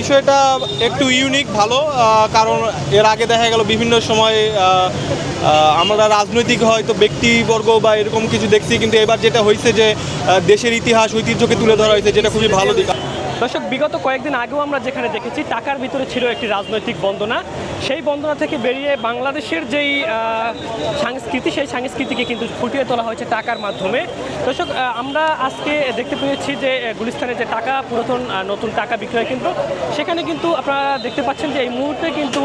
বিষয়টা একটু ইউনিক ভালো কারণ এর আগে দেখা গেল বিভিন্ন সময় আমরা রাজনৈতিক হয়তো ব্যক্তিবর্গ বা এরকম কিছু দেখছি, কিন্তু এবার যেটা হয়েছে যে দেশের ইতিহাস, ঐতিহ্যকে তুলে ধরা হয়েছে, যেটা খুবই ভালো দিক। দর্শক, বিগত কয়েকদিন আগেও আমরা যেখানে দেখেছি, টাকার ভিতরে ছিল একটি রাজনৈতিক বন্দনা। সেই বন্দনা থেকে বেরিয়ে বাংলাদেশের যেই সংস্কৃতি সেই সংস্কৃতিকে কিন্তু ফুটিয়ে তোলা হয়েছে টাকার মাধ্যমে। দর্শক আমরা আজকে দেখতে পেয়েছি যে গুলিস্তানে যে টাকা, পুরাতন নতুন টাকা বিক্রয় কেন্দ্র, সেখানে কিন্তু আপনারা দেখতে পাচ্ছেন যে এই মুহূর্তে কিন্তু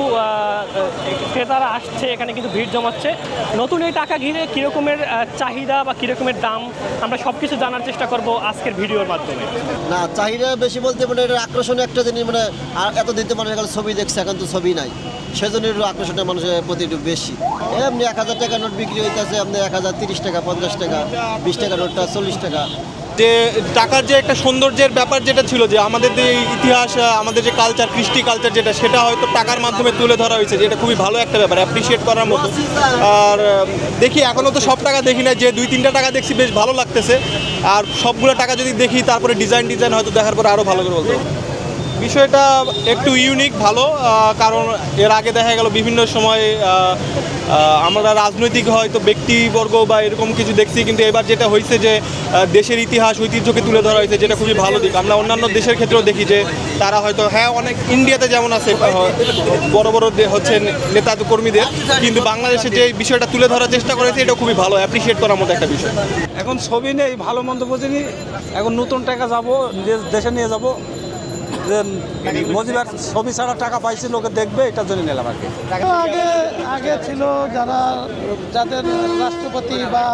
ক্রেতারা আসছে, এখানে কিন্তু ভিড় জমাচ্ছে। নতুন এই টাকা ঘিরে কীরকমের চাহিদা বা কীরকমের দাম, আমরা সব কিছু জানার চেষ্টা করব আজকের ভিডিওর মাধ্যমে। না, চাহিদা বেশি বলতে মানে এটা আকর্ষণীয় একটা জিনিস মানে আর এতদিন তো মানুষ এখন ছবি দেখছে, এখন তো ছবি নাই। সেজন্য একটু আকর্ষণটা মানুষের প্রতি একটু বেশি। এমনি এক হাজার টাকা নোট বিক্রি হইতেছে আপনি এক হাজার তিরিশ টাকা, পঞ্চাশ টাকা, বিশ টাকা নোটটা, চল্লিশ টাকা। যে টাকার যে একটা সৌন্দর্যের ব্যাপার যেটা ছিল, যে আমাদের যে ইতিহাস আমাদের যে কালচার কৃষ্টি কালচার যেটা, সেটা হয়তো টাকার মাধ্যমে তুলে ধরা হয়েছে, যেটা খুবই ভালো একটা ব্যাপার অ্যাপ্রিসিয়েট করার মতো। আর দেখি এখনও তো সব টাকা দেখি না যে দুই তিনটা টাকা দেখছি, বেশ ভালো লাগতেছে। আর সবগুলো টাকা যদি দেখি, তারপরে ডিজাইন ডিজাইন হয়তো দেখার পরে আরও ভালো করে বলতে। বিষয়টা একটু ইউনিক ভালো কারণ এর আগে দেখা গেল বিভিন্ন সময় আমরা রাজনৈতিক হয়তো ব্যক্তিবর্গ বা এরকম কিছু দেখছি, কিন্তু এবার যেটা হয়েছে যে দেশের ইতিহাস, ঐতিহ্যকে তুলে ধরা হয়েছে যেটা খুবই ভালো দিক। আমরা অন্যান্য দেশের ক্ষেত্রেও দেখি যে, তারা হয়তো হ্যাঁ অনেক ইন্ডিয়াতে যেমন আছে বড় বড় হচ্ছে নেতা কর্মীদের, কিন্তু বাংলাদেশে যে বিষয়টা তুলে ধরার চেষ্টা করেছে এটা খুবই ভালো। অ্যাপ্রিসিয়েট করার মতো একটা বিষয়। এখন ছবি নেই, ভালো মন্দ বুঝিনি। এখন নতুন টাকা যাব দেশে নিয়ে যাব। যে মজিবার ছবি ছাড়া টাকা পাইছি লোকে দেখবে এটার জন্য নিলাম আর কি। আগে আগে ছিল যারা যাদের রাষ্ট্রপতি বা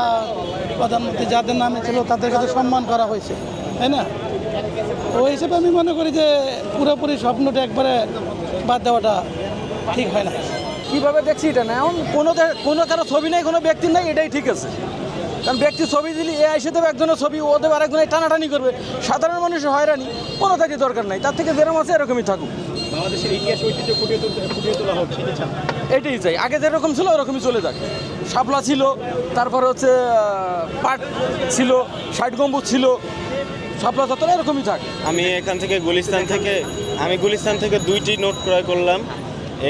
প্রধানমন্ত্রী যাদের নামে ছিল তাদেরকে তো সম্মান করা হয়েছে তাই না? তো ওই হিসেবে আমি মনে করি যে পুরোপুরি স্বপ্নটা একবারে বাদ দেওয়াটা ঠিক হয় না। কীভাবে দেখছি এটা? না এখন কোনো কোনো কারও ছবি নেই কোনো ব্যক্তির নেই এটাই ঠিক আছে। কারণ ব্যক্তি ছবি দিলি এ এসে দেবে একজনের ছবি ও দেবে আরেকজনের টানাটানি করবে। সাধারণ মানুষের হয়রানি কোনো থাকি দরকার নাই। তার থেকে যেরকম আছে এরকমই থাকুক। এটাই চাই। আগে যেরকম ছিল ওরকমই চলে যাক। শাপলা ছিল তারপরে হচ্ছে পাট ছিল ষাট গম্বুজ ছিল শাপলা চত্বর এরকমই থাক। আমি এখান থেকে গুলিস্তান থেকে আমি গুলিস্তান থেকে দুইটি নোট ক্রয় করলাম।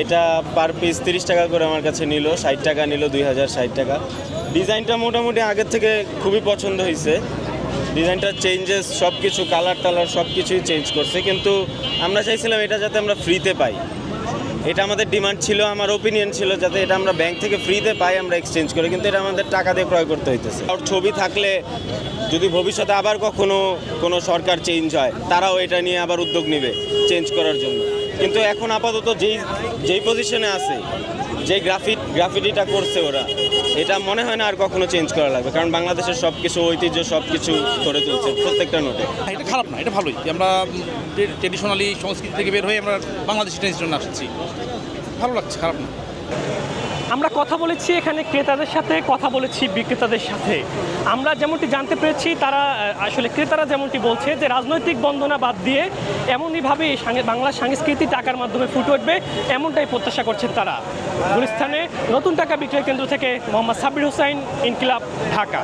এটা পার পিস তিরিশ টাকা করে আমার কাছে নিল, ষাট টাকা নিল, দুই হাজার ষাট টাকা। ডিজাইনটা মোটামুটি আগের থেকে খুবই পছন্দ হয়েছে ডিজাইনটা চেঞ্জেস সব কিছু কালার টালার সব কিছুই চেঞ্জ করছে। কিন্তু আমরা চাইছিলাম এটা যাতে আমরা ফ্রিতে পাই। এটা আমাদের ডিমান্ড ছিল, আমার ওপিনিয়ন ছিল যাতে এটা আমরা ব্যাংক থেকে ফ্রিতে পাই, আমরা এক্সচেঞ্জ করে। কিন্তু এটা আমাদের টাকা দিয়ে ক্রয় করতে হইতেছে। আর ছবি থাকলে যদি ভবিষ্যতে আবার কখনো কোনো সরকার চেঞ্জ হয়, তারাও এটা নিয়ে আবার উদ্যোগ নেবে চেঞ্জ করার জন্য। কিন্তু এখন আপাতত যেই যেই পজিশনে আছে যে গ্রাফিট গ্রাফিটিটা করছে ওরা, এটা মনে হয় না আর কখনো চেঞ্জ করা লাগবে। কারণ বাংলাদেশের সব কিছু ঐতিহ্য সব কিছু করে তুলছে প্রত্যেকটা নোটে এটা খারাপ না, এটা ভালোই। আমরা ট্রেডিশনালি সংস্কৃতি থেকে বের হয়ে আমরা বাংলাদেশি ট্রেডিশন আসছি। ভালো লাগছে, খারাপ না। আমরা কথা বলেছি এখানে ক্রেতাদের সাথে, কথা বলেছি বিক্রেতাদের সাথে। আমরা যেমনটি জানতে পেরেছি, তারা আসলে ক্রেতারা যেমনটি বলছে যে রাজনৈতিক বন্দনা বাদ দিয়ে এমনইভাবে বাংলা সংস্কৃতি টাকার মাধ্যমে ফুটে উঠবে, এমনটাই প্রত্যাশা করছেন তারা। গুলিস্তানে নতুন টাকা বিক্রয় কেন্দ্র থেকে মোহাম্মদ সাব্বির হোসাইন ইনকিলাব, ঢাকা।